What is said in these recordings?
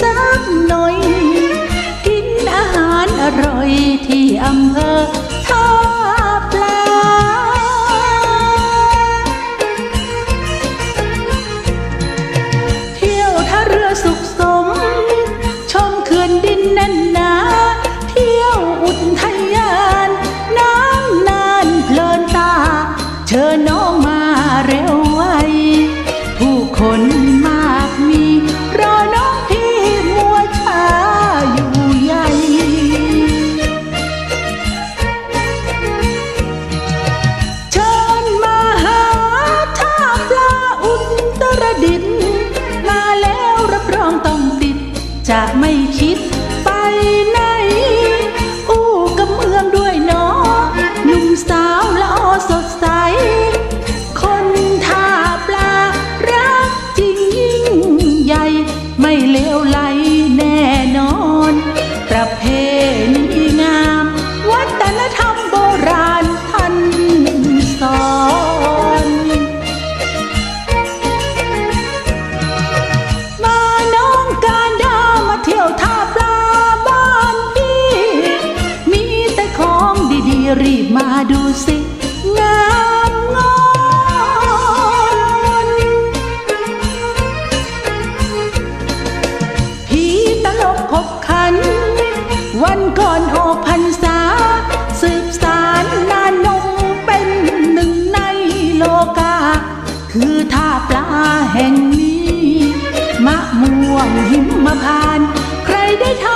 สักหน่อย กินอาหารอร่อยที่อำเภอท้อ ไม่คิดไปไหน อู้กำเมืองด้วยเนาะหนุ่มสาวละอสดส รีบมาดูสิงามงอนผีตลกขบขัน วันก่อนโอพันษา สืบสารนานงมเป็นหนึ่งในโลกา คือท่าปลาแห่งนี้ มะม่วงหิมะพาน ใครได้ทา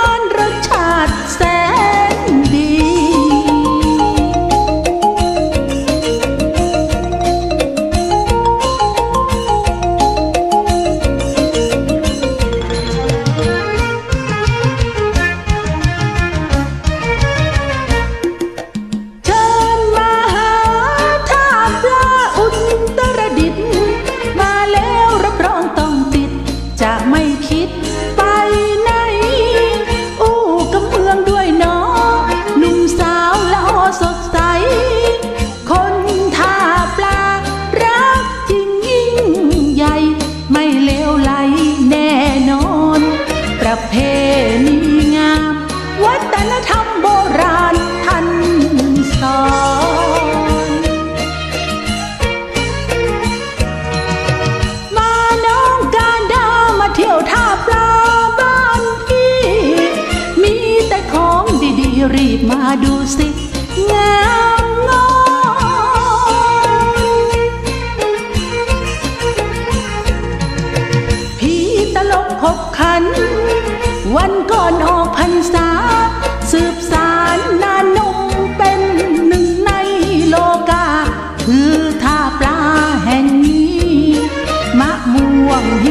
รีบมาดูสิงามงอผีตลกหกขัน วันก่อนออกพรรษา สืบสารนานนมเป็นหนึ่งในโลกา คือท่าปลาแห่งนี้ มะม่วงหิ